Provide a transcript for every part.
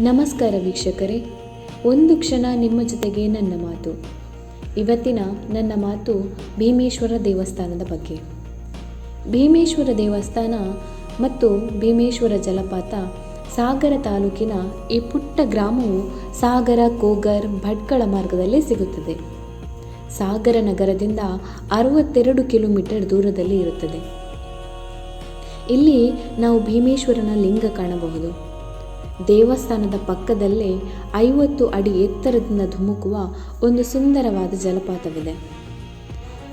ನಮಸ್ಕಾರ ವೀಕ್ಷಕರೇ. ಒಂದು ಕ್ಷಣ ನಿಮ್ಮ ಜೊತೆಗೆ ನನ್ನ ಮಾತು. ಇವತ್ತಿನ ನನ್ನ ಮಾತು ಭೀಮೇಶ್ವರ ದೇವಸ್ಥಾನದ ಬಗ್ಗೆ. ಭೀಮೇಶ್ವರ ದೇವಸ್ಥಾನ ಮತ್ತು ಭೀಮೇಶ್ವರ ಜಲಪಾತ ಸಾಗರ ತಾಲೂಕಿನ ಈ ಪುಟ್ಟ ಗ್ರಾಮವು ಸಾಗರ, ಕೋಗರ್, ಭಟ್ಕಳ ಮಾರ್ಗದಲ್ಲಿ ಸಿಗುತ್ತದೆ. ಸಾಗರ ನಗರದಿಂದ ಅರವತ್ತೆರಡು ಕಿಲೋಮೀಟರ್ ದೂರದಲ್ಲಿ ಇರುತ್ತದೆ. ಇಲ್ಲಿ ನಾವು ಭೀಮೇಶ್ವರನ ಲಿಂಗ ಕಾಣಬಹುದು. ದೇವಸ್ಥಾನದ ಪಕ್ಕದಲ್ಲೇ ಐವತ್ತು ಅಡಿ ಎತ್ತರದಿಂದ ಧುಮುಕುವ ಒಂದು ಸುಂದರವಾದ ಜಲಪಾತವಿದೆ.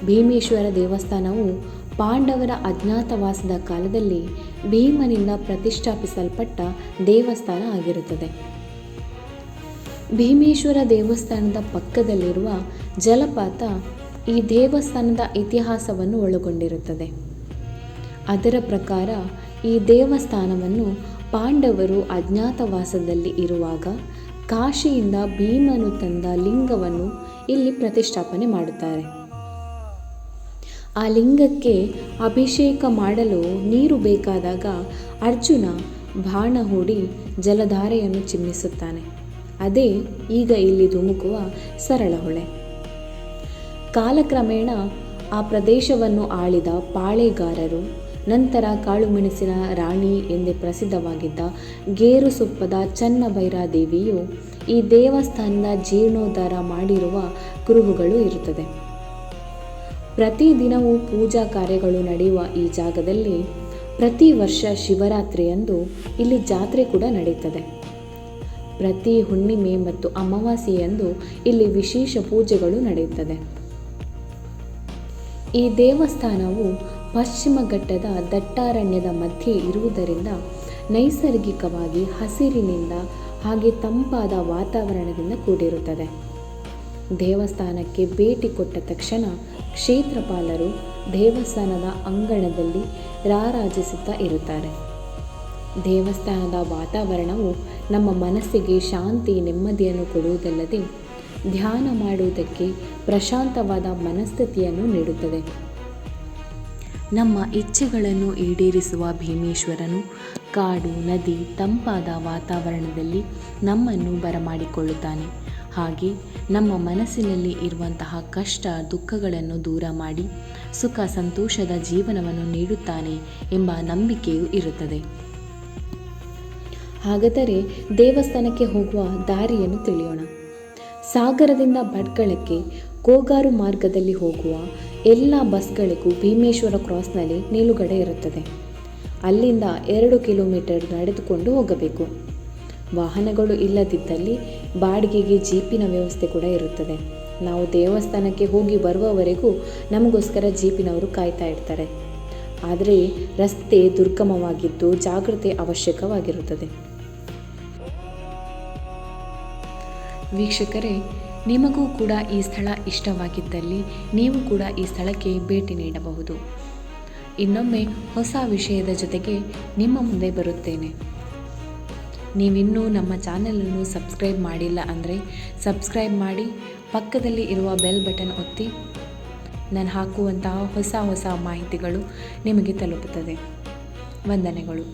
ಭೀಮೇಶ್ವರ ದೇವಸ್ಥಾನವು ಪಾಂಡವರ ಅಜ್ಞಾತವಾಸದ ಕಾಲದಲ್ಲಿ ಭೀಮನಿಂದ ಪ್ರತಿಷ್ಠಾಪಿಸಲ್ಪಟ್ಟ ದೇವಸ್ಥಾನ ಆಗಿರುತ್ತದೆ. ಭೀಮೇಶ್ವರ ದೇವಸ್ಥಾನದ ಪಕ್ಕದಲ್ಲಿರುವ ಜಲಪಾತ ಈ ದೇವಸ್ಥಾನದ ಇತಿಹಾಸವನ್ನು ಒಳಗೊಂಡಿರುತ್ತದೆ. ಅದರ ಪ್ರಕಾರ ಈ ದೇವಸ್ಥಾನವನ್ನು ಪಾಂಡವರು ಅಜ್ಞಾತವಾಸದಲ್ಲಿ ಇರುವಾಗ ಕಾಶಿಯಿಂದ ಭೀಮನು ತಂದ ಲಿಂಗವನ್ನು ಇಲ್ಲಿ ಪ್ರತಿಷ್ಠಾಪನೆ ಮಾಡುತ್ತಾರೆ. ಆ ಲಿಂಗಕ್ಕೆ ಅಭಿಷೇಕ ಮಾಡಲು ನೀರು ಬೇಕಾದಾಗ ಅರ್ಜುನ ಬಾಣ ಹೂಡಿ ಜಲಧಾರೆಯನ್ನು ಚಿಮ್ಮಿಸುತ್ತಾನೆ. ಅದೇ ಈಗ ಇಲ್ಲಿ ಧುಮುಕುವ ಸರಳ ಹೊಳೆ. ಕಾಲಕ್ರಮೇಣ ಆ ಪ್ರದೇಶವನ್ನು ಆಳಿದ ಪಾಳೆಗಾರರು ನಂತರ ಕಾಳುಮೆಣಸಿನ ರಾಣಿ ಎಂದೇ ಪ್ರಸಿದ್ಧವಾಗಿದ್ದ ಗೇರುಸೊಪ್ಪದ ಚನ್ನಭೈರಾದೇವಿಯು ಈ ದೇವಸ್ಥಾನದ ಜೀರ್ಣೋದ್ಧಾರ ಮಾಡಿರುವ ಕುರುಹುಗಳು ಇರುತ್ತದೆ. ಪ್ರತಿದಿನವೂ ಪೂಜಾ ಕಾರ್ಯಗಳು ನಡೆಯುವ ಈ ಜಾಗದಲ್ಲಿ ಪ್ರತಿ ವರ್ಷ ಶಿವರಾತ್ರಿಯಂದು ಇಲ್ಲಿ ಜಾತ್ರೆ ಕೂಡ ನಡೆಯುತ್ತದೆ ಪ್ರತಿ ಹುಣ್ಣಿಮೆ ಮತ್ತು ಅಮಾವಾಸ್ಯೆಯಂದು ಇಲ್ಲಿ ವಿಶೇಷ ಪೂಜೆಗಳು ನಡೆಯುತ್ತದೆ. ಈ ದೇವಸ್ಥಾನವು ಪಶ್ಚಿಮ ಘಟ್ಟದ ದಟ್ಟಾರಣ್ಯದ ಮಧ್ಯೆ ಇರುವುದರಿಂದ ನೈಸರ್ಗಿಕವಾಗಿ ಹಸಿರಿನಿಂದ ಹಾಗೆ ತಂಪಾದ ವಾತಾವರಣದಿಂದ ಕೂಡಿರುತ್ತದೆ. ದೇವಸ್ಥಾನಕ್ಕೆ ಭೇಟಿ ಕೊಟ್ಟ ತಕ್ಷಣ ಕ್ಷೇತ್ರಪಾಲರು ದೇವಸ್ಥಾನದ ಅಂಗಣದಲ್ಲಿ ರಾರಾಜಿಸುತ್ತಾ ಇರುತ್ತಾರೆ. ದೇವಸ್ಥಾನದ ವಾತಾವರಣವು ನಮ್ಮ ಮನಸ್ಸಿಗೆ ಶಾಂತಿ, ನೆಮ್ಮದಿಯನ್ನು ಕೊಡುವುದಲ್ಲದೆ ಧ್ಯಾನ ಮಾಡುವುದಕ್ಕೆ ಪ್ರಶಾಂತವಾದ ಮನಸ್ಥಿತಿಯನ್ನು ನೀಡುತ್ತದೆ. ನಮ್ಮ ಇಚ್ಛೆಗಳನ್ನು ಈಡೇರಿಸುವ ಭೀಮೇಶ್ವರನು ಕಾಡು, ನದಿ, ತಂಪಾದ ವಾತಾವರಣದಲ್ಲಿ ನಮ್ಮನ್ನು ಬರಮಾಡಿಕೊಳ್ಳುತ್ತಾನೆ. ಹಾಗೆ ನಮ್ಮ ಮನಸ್ಸಿನಲ್ಲಿ ಇರುವಂತಹ ಕಷ್ಟ, ದುಃಖಗಳನ್ನು ದೂರ ಮಾಡಿ ಸುಖ, ಸಂತೋಷದ ಜೀವನವನ್ನು ನೀಡುತ್ತಾನೆ ಎಂಬ ನಂಬಿಕೆಯು ಇರುತ್ತದೆ. ಹಾಗಾದರೆ ದೇವಸ್ಥಾನಕ್ಕೆ ಹೋಗುವ ದಾರಿಯನ್ನು ತಿಳಿಯೋಣ. ಸಾಗರದಿಂದ ಭಟ್ಕಳಕ್ಕೆ ಕೋಗಾರು ಮಾರ್ಗದಲ್ಲಿ ಹೋಗುವ ಎಲ್ಲ ಬಸ್ಗಳಿಗೂ ಭೀಮೇಶ್ವರ ಕ್ರಾಸ್ನಲ್ಲಿ ನಿಲುಗಡೆ ಇರುತ್ತದೆ. ಅಲ್ಲಿಂದ ಎರಡು ಕಿಲೋಮೀಟರ್ ನಡೆದುಕೊಂಡು ಹೋಗಬೇಕು. ವಾಹನಗಳು ಇಲ್ಲದಿದ್ದಲ್ಲಿ ಬಾಡಿಗೆಗೆ ಜೀಪಿನ ವ್ಯವಸ್ಥೆ ಕೂಡ ಇರುತ್ತದೆ. ನಾವು ದೇವಸ್ಥಾನಕ್ಕೆ ಹೋಗಿ ಬರುವವರೆಗೂ ನಮಗೋಸ್ಕರ ಜೀಪಿನವರು ಕಾಯ್ತಾ ಇರ್ತಾರೆ. ಆದರೆ ರಸ್ತೆ ದುರ್ಗಮವಾಗಿದ್ದು ಜಾಗೃತೆ ಅವಶ್ಯಕವಾಗಿರುತ್ತದೆ. ವೀಕ್ಷಕರೇ ನಿಮಗೂ ಕೂಡ ಈ ಸ್ಥಳ ಇಷ್ಟವಾಗಿದ್ದಲ್ಲಿ ನೀವು ಕೂಡ ಈ ಸ್ಥಳಕ್ಕೆ ಭೇಟಿ ನೀಡಬಹುದು. ಇನ್ನೊಮ್ಮೆ ಹೊಸ ವಿಷಯದ ಜೊತೆಗೆ ನಿಮ್ಮ ಮುಂದೆ ಬರುತ್ತೇನೆ. ನೀವಿನ್ನೂ ನಮ್ಮ ಚಾನಲನ್ನು ಸಬ್ಸ್ಕ್ರೈಬ್ ಮಾಡಿಲ್ಲ ಅಂದರೆ ಸಬ್ಸ್ಕ್ರೈಬ್ ಮಾಡಿ, ಪಕ್ಕದಲ್ಲಿ ಇರುವ ಬೆಲ್ ಬಟನ್ ಒತ್ತಿ ನಾನು ಹಾಕುವಂತಹ ಹೊಸ ಹೊಸ ಮಾಹಿತಿಗಳು ನಿಮಗೆ ತಲುಪುತ್ತದೆ. ವಂದನೆಗಳು.